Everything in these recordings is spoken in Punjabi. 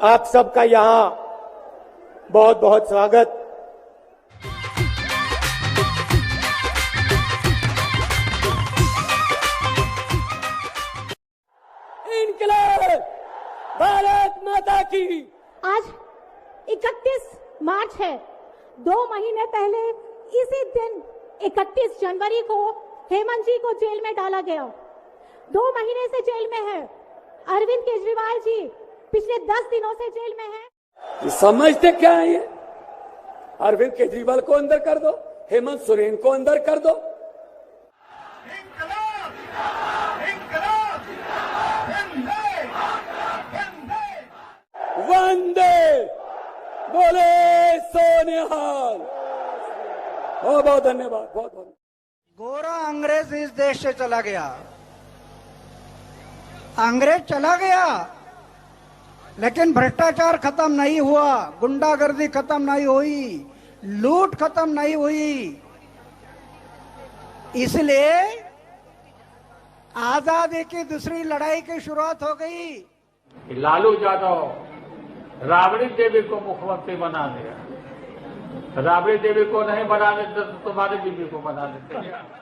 आप सबका यहाँ बहुत बहुत स्वागत। भारत माता की। आज 31 मार्च है। दो महीने पहले इसी दिन 31 जनवरी को हेमंत जी को जेल में डाला गया। दो महीने से जेल में है। अरविंद केजरीवाल जी पिछले 10 दिनों से जेल में है। ये समझते क्या है ये? अरविंद केजरीवाल को अंदर कर दो हेमंत सोरेन को अंदर कर दो! वंदे बोले सोनिहाल। बहुत बहुत धन्यवाद बहुत बहुत गोरा अंग्रेज़ इस देश से चला गया। अंग्रेज़ चला गया। लेकिन भ्रष्टाचार खत्म नहीं हुआ, गुंडागर्दी खत्म नहीं हुई, लूट खत्म नहीं हुई। इसलिए आज़ादी की दूसरी लड़ाई की शुरुआत हो गई। लालू यादव राबड़ी देवी को मुख्यमंत्री बना दिया। राबड़ी देवी को नहीं बना देते तो तुम्हारी बीवी को बना देते।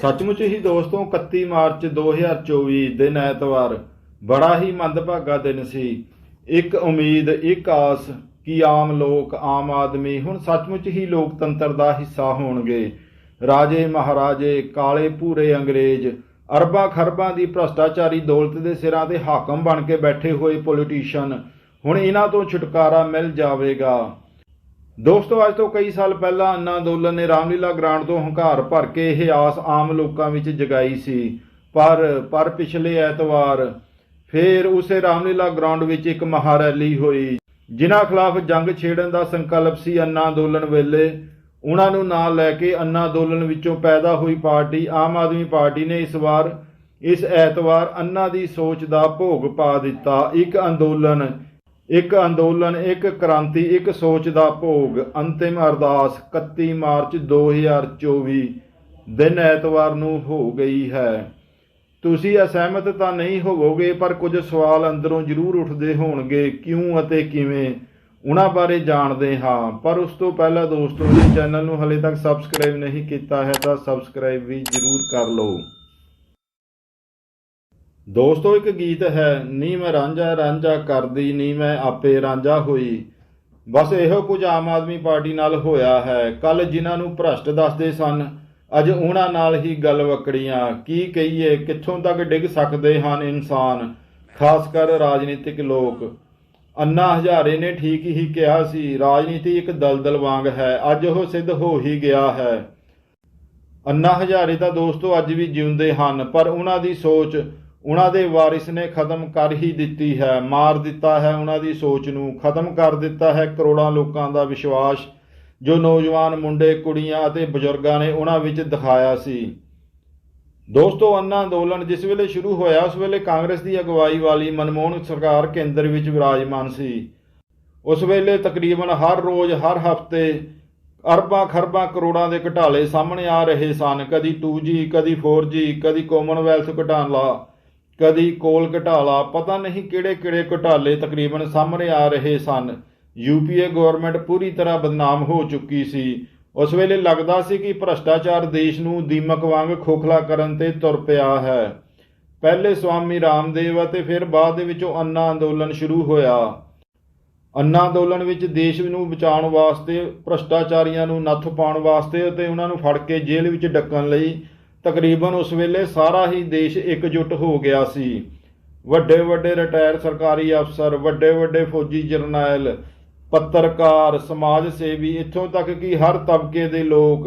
ਸੱਚਮੁੱਚ ਹੀ ਦੋਸਤੋ 31 ਮਾਰਚ 2024 ਦਿਨ ਐਤਵਾਰ, ਬੜਾ ਹੀ ਮੰਦਭਾਗਾ ਦਿਨ ਸੀ। ਇੱਕ ਉਮੀਦ, ਇੱਕ ਆਸ ਕਿ ਆਮ ਲੋਕ, ਆਮ ਆਦਮੀ ਹੁਣ ਸੱਚਮੁੱਚ ਹੀ ਲੋਕਤੰਤਰ ਦਾ ਹਿੱਸਾ ਹੋਣਗੇ। ਰਾਜੇ ਮਹਾਰਾਜੇ, ਕਾਲੇ ਭੂਰੇ ਅੰਗਰੇਜ਼, ਅਰਬਾਂ ਖਰਬਾਂ ਦੀ ਭ੍ਰਸ਼ਟਾਚਾਰੀ ਦੌਲਤ ਦੇ ਸਿਰਾਂ ਤੇ ਹਾਕਮ ਬਣ ਕੇ ਬੈਠੇ ਹੋਏ ਪੋਲੀਟੀਸ਼ੀਅਨ ਹੁਣ ਇਹਨਾਂ ਤੋਂ ਛੁਟਕਾਰਾ ਮਿਲ ਜਾਵੇਗਾ। ਦੋਸਤੋ, ਅੱਜ ਤੋਂ ਕਈ ਸਾਲ ਪਹਿਲਾਂ ਅੰਨਾ ਅੰਦੋਲਨ ਨੇ ਰਾਮਲੀਲਾ ਗਰਾਊਂਡ ਤੋਂ ਹੰਕਾਰ ਭਰ ਕੇ ਇਹ ਆਸ ਆਮ ਲੋਕਾਂ ਵਿੱਚ ਜਗਾਈ ਸੀ। ਪਰ ਪਰ ਪਿਛਲੇ ਐਤਵਾਰ ਫੇਰ ਉਸੇ ਰਾਮਲੀਲਾ ਗਰਾਊਂਡ ਵਿੱਚ ਇੱਕ ਮਹਾਰੈਲੀ ਹੋਈ, ਜਿਨ੍ਹਾਂ ਖਿਲਾਫ ਜੰਗ ਛੇੜਨ ਦਾ ਸੰਕਲਪ ਸੀ ਅੰਨਾ ਅੰਦੋਲਨ ਵੇਲੇ। ਉਹਨਾਂ ਨੂੰ ਨਾਲ ਲੈ ਕੇ ਅੰਨਾ ਅੰਦੋਲਨ ਵਿੱਚੋਂ ਪੈਦਾ ਹੋਈ ਪਾਰਟੀ, ਆਮ ਆਦਮੀ ਪਾਰਟੀ ਨੇ ਇਸ ਵਾਰ, ਇਸ ਐਤਵਾਰ ਅੰਨਾ ਦੀ ਸੋਚ ਦਾ ਭੋਗ ਪਾ ਦਿੱਤਾ। ਇੱਕ ਅੰਦੋਲਨ ਇੱਕ ਅੰਦੋਲਨ, ਇੱਕ ਕ੍ਰਾਂਤੀ, ਇੱਕ ਸੋਚ ਦਾ ਭੋਗ। ਅੰਤਿਮ ਅਰਦਾਸ 31 ਮਾਰਚ 2024 ਦਿਨ ਐਤਵਾਰ ਨੂੰ ਹੋ ਗਈ ਹੈ। ਤੁਸੀਂ ਅਸਹਿਮਤ ਤਾਂ ਨਹੀਂ ਹੋਵੋਗੇ, ਪਰ ਕੁਝ ਸਵਾਲ ਅੰਦਰੋਂ ਜ਼ਰੂਰ ਉੱਠਦੇ ਹੋਣਗੇ, ਕਿਉਂ ਅਤੇ ਕਿਵੇਂ? ਉਹਨਾਂ ਬਾਰੇ ਜਾਣਦੇ ਹਾਂ। ਪਰ ਉਸ ਤੋਂ ਪਹਿਲਾਂ ਦੋਸਤੋ, ਜੇ ਚੈਨਲ ਨੂੰ ਹਲੇ ਤੱਕ ਸਬਸਕ੍ਰਾਈਬ ਨਹੀਂ ਕੀਤਾ ਹੈ, ਤਾਂ ਸਬਸਕ੍ਰਾਈਬ ਵੀ ਜ਼ਰੂਰ ਕਰ ਲਓ। ਦੋਸਤੋ ਇੱਕ ਗੀਤ ਹੈ, ਨੀ ਮੈਂ ਰਾਂਝਾ ਰਾਂਝਾ ਕਰਦੀ, ਨੀ ਮੈਂ ਆਪੇ ਰਾਂਝਾ ਹੋਈ। ਬਸ ਇਹੋ ਕੁਝ ਆਮ ਆਦਮੀ ਪਾਰਟੀ ਨਾਲ ਹੋਇਆ ਹੈ। ਕੱਲ ਜਿਨ੍ਹਾਂ ਨੂੰ ਭ੍ਰਸ਼ਟ ਦੱਸਦੇ ਸਨ, ਅੱਜ ਉਹਨਾਂ ਨਾਲ ਹੀ ਗੱਲ ਵਕੜੀਆਂ। ਕੀ ਕਹੀਏ, ਕਿੱਥੋਂ ਤੱਕ ਡਿੱਗ ਸਕਦੇ ਹਨ ਇਨਸਾਨ, ਖਾਸ ਕਰ ਰਾਜਨੀਤਿਕ ਲੋਕ। ਅੰਨਾ ਹਜ਼ਾਰੇ ਨੇ ਠੀਕ ਹੀ ਕਿਹਾ ਸੀ, ਰਾਜਨੀਤੀ ਇੱਕ ਦਲਦਲ ਵਾਂਗ ਹੈ, ਅੱਜ ਉਹ ਸਿੱਧ ਹੋ ਹੀ ਗਿਆ ਹੈ। ਅੰਨਾ ਹਜ਼ਾਰੇ ਤਾਂ ਦੋਸਤੋ ਅੱਜ ਵੀ ਜਿਉਂਦੇ ਹਨ, ਪਰ ਉਹਨਾਂ ਦੀ ਸੋਚ ਉਹਨਾਂ ਦੇ ਵਾਰਿਸ ਨੇ ਖਤਮ ਕਰ ਹੀ ਦਿੱਤੀ ਹੈ, ਮਾਰ ਦਿੱਤਾ ਹੈ। ਉਹਨਾਂ ਦੀ ਸੋਚ ਨੂੰ ਖਤਮ ਕਰ ਦਿੱਤਾ ਹੈ। ਕਰੋੜਾਂ ਲੋਕਾਂ ਦਾ ਵਿਸ਼ਵਾਸ ਜੋ ਨੌਜਵਾਨ ਮੁੰਡੇ, ਕੁੜੀਆਂ ਅਤੇ ਬਜ਼ੁਰਗਾਂ ਨੇ ਉਹਨਾਂ ਵਿੱਚ ਦਿਖਾਇਆ ਸੀ। ਦੋਸਤੋ, ਅੰਨਾ ਅੰਦੋਲਨ ਜਿਸ ਵੇਲੇ ਸ਼ੁਰੂ ਹੋਇਆ, ਉਸ ਵੇਲੇ ਕਾਂਗਰਸ ਦੀ ਅਗਵਾਈ ਵਾਲੀ ਮਨਮੋਹਨ ਸਰਕਾਰ ਕੇਂਦਰ ਵਿੱਚ ਵਿਰਾਜਮਾਨ ਸੀ। ਉਸ ਵੇਲੇ ਤਕਰੀਬਨ ਹਰ ਰੋਜ਼, ਹਰ ਹਫ਼ਤੇ ਅਰਬਾਂ ਖਰਬਾਂ ਕਰੋੜਾਂ ਦੇ ਘਟਾਲੇ ਸਾਹਮਣੇ ਆ ਰਹੇ ਸਨ। ਕਦੀ 2G ਕਦੀ 4G ਕਦੀ ਕਾਮਨਵੈਲਥ ਘਟਾਲਾ। ਕਦੀ ਕੋਲ ਘਟਾਲਾ, ਪਤਾ ਨਹੀਂ ਕਿਹੜੇ ਕਿਹੜੇ ਘਟਾਲੇ ਤਕਰੀਬਨ ਸਾਹਮਣੇ ਆ ਰਹੇ ਸਨ। ਯੂਪੀਏ ਗਵਰਨਮੈਂਟ ਪੂਰੀ ਤਰ੍ਹਾਂ ਬਦਨਾਮ ਹੋ ਚੁੱਕੀ ਸੀ। ਉਸ ਵੇਲੇ ਲੱਗਦਾ ਸੀ ਕਿ ਭ੍ਰਸ਼ਟਾਚਾਰ ਦੇਸ਼ ਨੂੰ ਦੀਮਕ ਵਾਂਗ ਖੋਖਲਾ ਕਰਨ ਤੇ ਤੁਰ ਪਿਆ ਹੈ। ਪਹਿਲੇ ਸਵਾਮੀ ਰਾਮਦੇਵ ਅਤੇ ਫਿਰ ਬਾਅਦ ਦੇ ਵਿੱਚੋਂ ਅੰਨਾ ਅੰਦੋਲਨ ਸ਼ੁਰੂ ਹੋਇਆ। ਅੰਨਾ ਅੰਦੋਲਨ ਵਿੱਚ ਦੇਸ਼ ਨੂੰ ਬਚਾਉਣ ਵਾਸਤੇ, ਭ੍ਰਸ਼ਟਾਚਾਰੀਆਂ ਨੂੰ ਨੱਥ ਪਾਉਣ ਵਾਸਤੇ ਅਤੇ ਉਹਨਾਂ ਨੂੰ ਫੜ ਕੇ ਜੇਲ੍ਹ ਵਿੱਚ ਡੱਕਣ ਲਈ ਤਕਰੀਬਨ ਉਸ ਵੇਲੇ ਸਾਰਾ ਹੀ ਦੇਸ਼ ਇਕਜੁੱਟ ਹੋ ਗਿਆ ਸੀ। ਵੱਡੇ ਵੱਡੇ ਰਿਟਾਇਰ ਸਰਕਾਰੀ ਅਫਸਰ, ਵੱਡੇ ਵੱਡੇ ਫੌਜੀ ਜਰਨੈਲ, ਪੱਤਰਕਾਰ, ਸਮਾਜ ਸੇਵੀ, ਇੱਥੋਂ ਤੱਕ ਕਿ ਹਰ ਤਬਕੇ ਦੇ ਲੋਕ,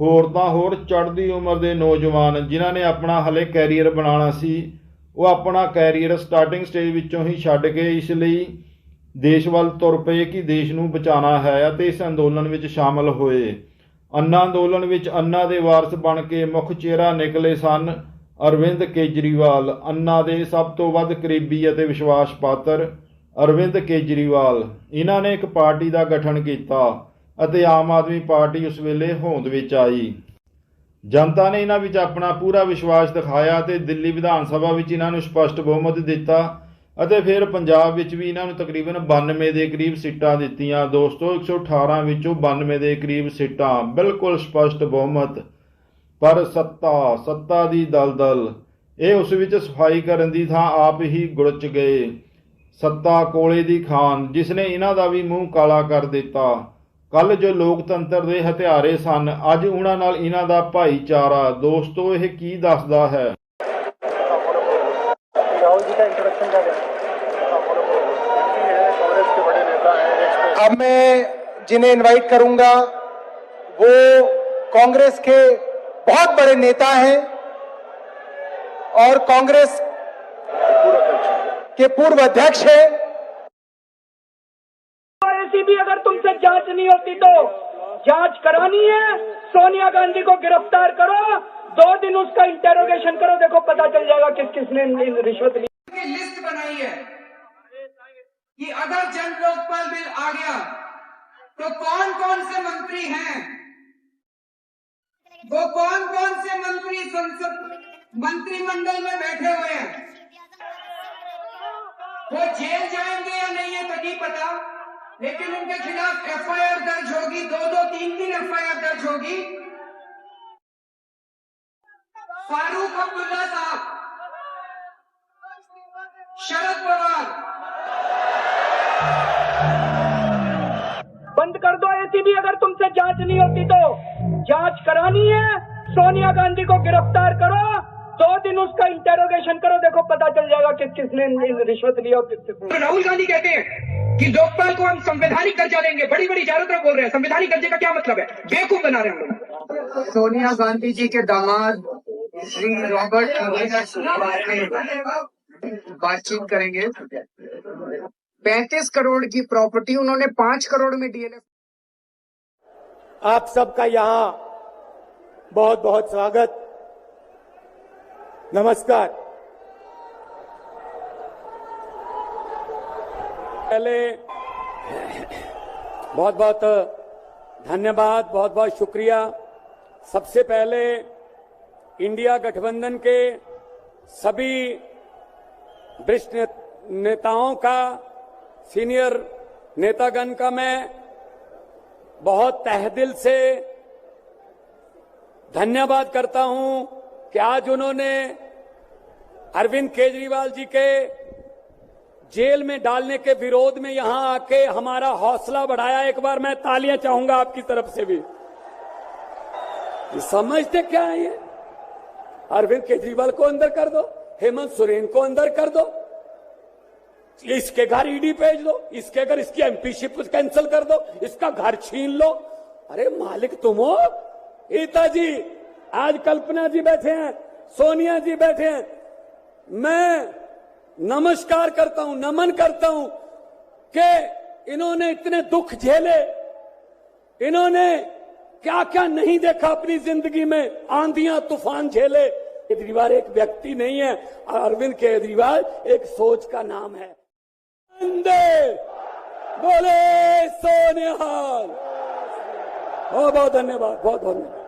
ਹੋਰ ਤਾਂ ਹੋਰ ਚੜ੍ਹਦੀ ਉਮਰ ਦੇ ਨੌਜਵਾਨ ਜਿਨ੍ਹਾਂ ਨੇ ਆਪਣਾ ਹਲੇ ਕੈਰੀਅਰ ਬਣਾਉਣਾ ਸੀ, ਉਹ ਆਪਣਾ ਕੈਰੀਅਰ ਸਟਾਰਟਿੰਗ ਸਟੇਜ ਵਿੱਚੋਂ ਹੀ ਛੱਡ ਕੇ ਇਸ ਲਈ ਦੇਸ਼ ਵੱਲ ਤੁਰ ਪਏ ਕਿ ਦੇਸ਼ ਨੂੰ ਬਚਾਉਣਾ ਹੈ ਅਤੇ ਇਸ ਅੰਦੋਲਨ ਵਿੱਚ ਸ਼ਾਮਲ ਹੋਏ। ਅੰਨਾ ਅੰਦੋਲਨ ਵਿੱਚ ਅੰਨਾ ਦੇ ਵਾਰਸ ਬਣ ਕੇ ਮੁੱਖ ਚਿਹਰਾ ਨਿਕਲੇ ਸਨ। ਅਰਵਿੰਦ ਕੇਜਰੀਵਾਲ, ਅੰਨਾ ਦੇ ਸਭ ਤੋਂ ਵੱਧ ਕਰੀਬੀ ਅਤੇ ਵਿਸ਼ਵਾਸ ਪਾਤਰ ਅਰਵਿੰਦ ਕੇਜਰੀਵਾਲ। ਇਹਨਾਂ ਨੇ ਇੱਕ ਪਾਰਟੀ ਦਾ ਗਠਨ ਕੀਤਾ ਅਤੇ ਆਮ ਆਦਮੀ ਪਾਰਟੀ ਉਸ ਵੇਲੇ ਹੋਂਦ ਵਿੱਚ ਆਈ। ਜਨਤਾ ਨੇ ਇਹਨਾਂ ਵਿੱਚ ਆਪਣਾ ਪੂਰਾ ਵਿਸ਼ਵਾਸ ਦਿਖਾਇਆ ਤੇ ਦਿੱਲੀ ਵਿਧਾਨ ਸਭਾ ਵਿੱਚ ਇਹਨਾਂ ਨੂੰ ਸਪਸ਼ਟ ਬਹੁਮਤ ਦਿੱਤਾ ਅਤੇ ਫਿਰ ਪੰਜਾਬ ਵਿੱਚ ਵੀ ਇਹਨਾਂ ਨੂੰ ਤਕਰੀਬਨ 92 ਦੇ ਕਰੀਬ ਸੀਟਾਂ ਦਿੱਤੀਆਂ। ਦੋਸਤੋ 118 ਵਿੱਚੋਂ 92 ਦੇ ਕਰੀਬ ਸੀਟਾਂ ਬਿਲਕੁਲ ਸਪਸ਼ਟ ਬਹੁਮਤ, ਪਰ ਸੱਤਾ ਸੱਤਾ ਦੀ ਦਲਦਲ, ਇਹ ਉਸ ਵਿੱਚ ਸਫ਼ਾਈ ਕਰਨ ਦੀ ਥਾਂ ਆਪ ਹੀ ਗੁਰਚ ਗਏ। ਸੱਤਾ ਕੋਲੇ ਦੀ ਖਾਨ, ਜਿਸ ਨੇ ਇਹਨਾਂ ਦਾ ਵੀ ਮੂੰਹ ਕਾਲਾ ਕਰ ਦਿੱਤਾ। ਕੱਲ ਜੋ ਲੋਕਤੰਤਰ ਦੇ ਹਥਿਆਰੇ ਸਨ, ਅੱਜ ਉਹਨਾਂ ਨਾਲ ਇਹਨਾਂ ਦਾ ਭਾਈਚਾਰਾ। ਦੋਸਤੋ, ਇਹ ਕੀ ਦੱਸਦਾ ਹੈ? अब मैं जिन्हें इनवाइट करूँगा वो कांग्रेस के बहुत बड़े नेता हैं और कांग्रेस के पूर्व अध्यक्ष है। ऐसी भी अगर तुमसे जाँच नहीं होती तो जाँच करानी है। सोनिया गांधी को गिरफ़्तार करो। दो दिन उसका इंटेरोगेशन करो, देखो पता चल जाएगा किस, किसने रिश्वत ली। लिस्ट बनाई है। कि अगर जन लोकपाल बिल आ गया। तो कौन कौन से मंत्री हैं? वो कौन कौन से मंत्री संसद, मंत्रिमंडल में बैठे हुए हैं? वो जेल जाएँगे या नहीं है तो नहीं पता। लेकिन उनके खिलाफ एफआईआर दर्ज होगी, दो दो, तीन तीन एफआईआर दर्ज होगी। फारूक अब्दुल्ला साहब। शरद पवार। बंद कर दो ऐसी भी अगर तुमसे जाँच नहीं होती तो। जाँच करानी है। सोनिया गांधी को गिरफ़्तार करो। दो दिन उसका इंटेरोगेशन करो। देखो पता चल जाएगा किस किसने रिश्वत लिया और किस किसने राहुल गांधी कहते हैं कि लोकपाल को हम संवैधानिक दर्जा देंगे। बड़ी बड़ी चारों तरफ़ बोल रहे हैं। संवैधानिक दर्जे का क्या मतलब है? बेवकूफ़ बना रहे हैं सोनिया गांधी जी के दामाद श्री रॉबर्ट बातचीत करेंगे। पैंतीस करोड़ की प्रॉपर्टी उन्होंने पाँच करोड़ में डीएलएफ आप सबका यहाँ बहुत बहुत स्वागत। नमस्कार। पहले बहुत बहुत धन्यवाद बहुत बहुत शुक्रिया। सबसे पहले इंडिया गठबंधन के सभी वरिष्ठ नेताओं का, सीनियर नेतागण का मैं बहुत तहदिल से धन्यवाद करता हूँ कि आज उन्होंने अरविंद केजरीवाल जी के जेल में डालने के विरोध में यहाँ आके हमारा हौसला बढ़ाया। एक बार मैं तालियाँ चाहूँगा आपकी तरफ़ से भी। समझते क्या है ये? अरविंद केजरीवाल को अंदर कर दो, हेमंत सोरेन को अंदर कर दो। इसके घर ईडी भेज दो, इसके घर इसकी एमपीशिप कैंसिल कर दो, इसका घर छीन लो। अरे मालिक तुम हो? रीता जी, आज कल्पना जी बैठे हैं, सोनिया जी बैठे हैं। मैं नमस्कार करता हूँ, नमन करता हूँ कि इन्होंने इतने दुख झेले। इन्होंने क्या क्या नहीं देखा अपनी ज़िंदगी में, आंधियाँ तूफ़ान झेले। केजरीवाल एक व्यक्ति नहीं है अरविंद केजरीवाल एक सोच का नाम है। बोले सोनिहाल! बहुत बहुत धन्यवाद बहुत धन्यवाद।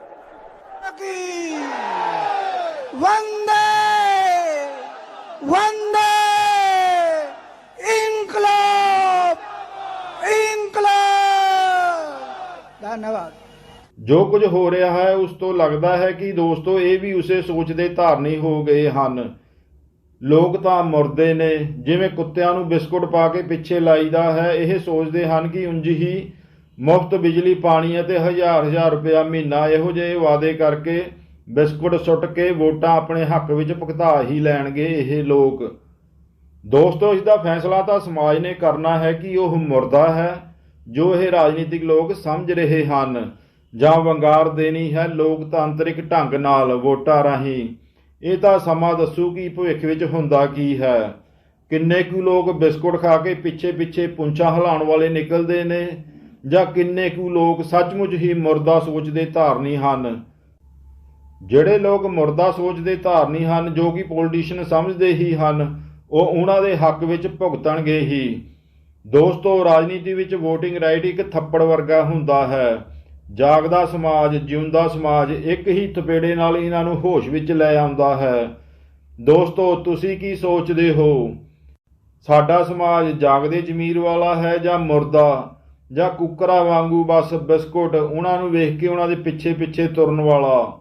वंदे! वंदे! इनकलाब इनकलाब धन्यवाद। ਜੋ ਕੁਝ ਹੋ ਰਿਹਾ ਹੈ, ਉਸ ਤੋਂ ਲੱਗਦਾ ਹੈ ਕਿ ਦੋਸਤੋ, ਇਹ ਵੀ ਉਸੇ ਸੋਚ ਦੇ ਧਾਰਨੀ ਹੋ ਗਏ ਹਨ। ਲੋਕ ਤਾਂ ਮੁਰਦੇ ਨੇ, ਜਿਵੇਂ ਕੁੱਤਿਆਂ ਨੂੰ ਬਿਸਕੁਟ ਪਾ ਕੇ ਪਿੱਛੇ ਲਾਈਦਾ ਹੈ, ਇਹ ਸੋਚਦੇ ਹਨ ਕਿ ਉਂਝ ਹੀ ਮੁਫਤ ਬਿਜਲੀ, ਪਾਣੀ ਅਤੇ ਹਜ਼ਾਰ ਹਜ਼ਾਰ ਰੁਪਇਆ ਮਹੀਨਾ ਇਹੋ ਜਿਹੇ ਵਾਅਦੇ ਕਰਕੇ ਬਿਸਕੁਟ ਸੁੱਟ ਕੇ ਵੋਟਾਂ ਆਪਣੇ ਹੱਕ ਵਿੱਚ ਭੁਗਤਾ ਹੀ ਲੈਣਗੇ ਇਹ ਲੋਕ। ਦੋਸਤੋ, ਇਸ ਦਾ ਫੈਸਲਾ ਤਾਂ ਸਮਾਜ ਨੇ ਕਰਨਾ ਹੈ ਕਿ ਉਹ ਮੁਰਦਾ ਹੈ, ਜੋ ਇਹ ਰਾਜਨੀਤਿਕ ਲੋਕ ਸਮਝ ਰਹੇ ਹਨ। ਜਾਂ ਵੰਗਾਰ ਦੇਣੀ ਹੈ ਲੋਕਤਾਂਤਰਿਕ ਢੰਗ ਨਾਲ ਵੋਟਾਂ ਰਾਹੀਂ। ਇਹ ਤਾਂ ਸਮਾਂ ਦੱਸੂ ਕਿ ਭਵਿੱਖ ਵਿੱਚ ਹੁੰਦਾ ਕੀ ਹੈ। ਕਿੰਨੇ ਕੁ ਲੋਕ ਬਿਸਕੁਟ ਖਾ ਕੇ ਪਿੱਛੇ ਪਿੱਛੇ ਪੁੰਛਾਂ ਹਿਲਾਉਣ ਵਾਲੇ ਨਿਕਲਦੇ ਨੇ ਜਾਂ ਕਿੰਨੇ ਕੁ ਲੋਕ ਸੱਚਮੁੱਚ ਹੀ ਮੁਰਦਾ ਸੋਚ ਦੇ ਧਾਰਨੀ ਹਨ? ਜਿਹੜੇ ਲੋਕ ਮੁਰਦਾ ਸੋਚ ਦੇ ਧਾਰਨੀ ਹਨ, ਜੋ ਕਿ ਪੋਲੀਟੀਸ਼ੀਅਨ ਸਮਝਦੇ ਹੀ ਹਨ, ਉਹ ਉਹਨਾਂ ਦੇ ਹੱਕ ਵਿੱਚ ਭੁਗਤਣਗੇ ਹੀ। ਦੋਸਤੋ, ਰਾਜਨੀਤੀ ਵਿੱਚ VOTING ਰਾਈਟ ਇੱਕ ਥੱਪੜ ਵਰਗਾ ਹੁੰਦਾ ਹੈ। ਜਾਗਦਾ ਸਮਾਜ, ਜਿਉਂਦਾ ਸਮਾਜ, ਇੱਕ ਹੀ ਥਪੇੜੇ ਨਾਲ ਇਹਨਾਂ ਨੂੰ ਹੋਸ਼ ਵਿੱਚ ਲੈ ਆਉਂਦਾ ਹੈ। ਦੋਸਤੋ, ਤੁਸੀਂ ਕੀ ਸੋਚਦੇ ਹੋ? ਸਾਡਾ ਸਮਾਜ ਜਾਗਦੇ ਜ਼ਮੀਰ ਵਾਲਾ ਹੈ ਜਾਂ ਮੁਰਦਾ ਜਾਂ ਕੁੱਕਰਾਂ ਵਾਂਗੂ ਬਸ ਬਿਸਕੁਟ ਉਹਨਾਂ ਨੂੰ ਵੇਖ ਕੇ ਉਹਨਾਂ ਦੇ ਪਿੱਛੇ ਪਿੱਛੇ ਤੁਰਨ ਵਾਲਾ?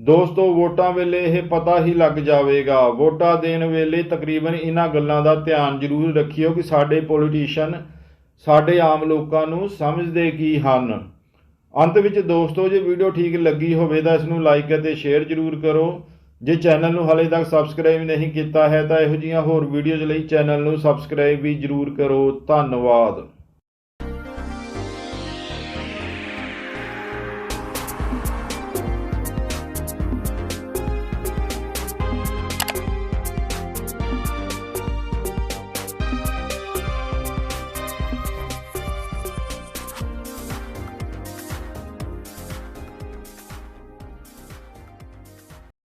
ਦੋਸਤੋ, ਵੋਟਾਂ ਵੇਲੇ ਇਹ ਪਤਾ ਹੀ ਲੱਗ ਜਾਵੇਗਾ। ਵੋਟਾਂ ਦੇਣ ਵੇਲੇ ਤਕਰੀਬਨ ਇਹਨਾਂ ਗੱਲਾਂ ਦਾ ਧਿਆਨ ਜ਼ਰੂਰ ਰੱਖਿਓ ਕਿ ਸਾਡੇ ਪੋਲੀਟੀਸ਼ੀਅਨ ਸਾਡੇ ਆਮ ਲੋਕਾਂ ਨੂੰ ਸਮਝਦੇ ਕੀ ਹਨ। ਅੰਤ ਵਿੱਚ ਦੋਸਤੋ, ਜੇ ਵੀਡੀਓ ਠੀਕ ਲੱਗੀ ਹੋਵੇ ਤਾਂ ਇਸ ਨੂੰ ਲਾਈਕ ਅਤੇ ਸ਼ੇਅਰ ਜ਼ਰੂਰ ਕਰੋ। ਜੇ ਚੈਨਲ ਨੂੰ ਹਾਲੇ ਤੱਕ ਸਬਸਕ੍ਰਾਈਬ ਨਹੀਂ ਕੀਤਾ ਹੈ ਤਾਂ ਇਹੋ ਜਿਹੀਆਂ ਹੋਰ ਵੀਡੀਓਜ਼ ਲਈ ਚੈਨਲ ਨੂੰ ਸਬਸਕ੍ਰਾਈਬ ਵੀ ਜ਼ਰੂਰ ਕਰੋ। ਧੰਨਵਾਦ।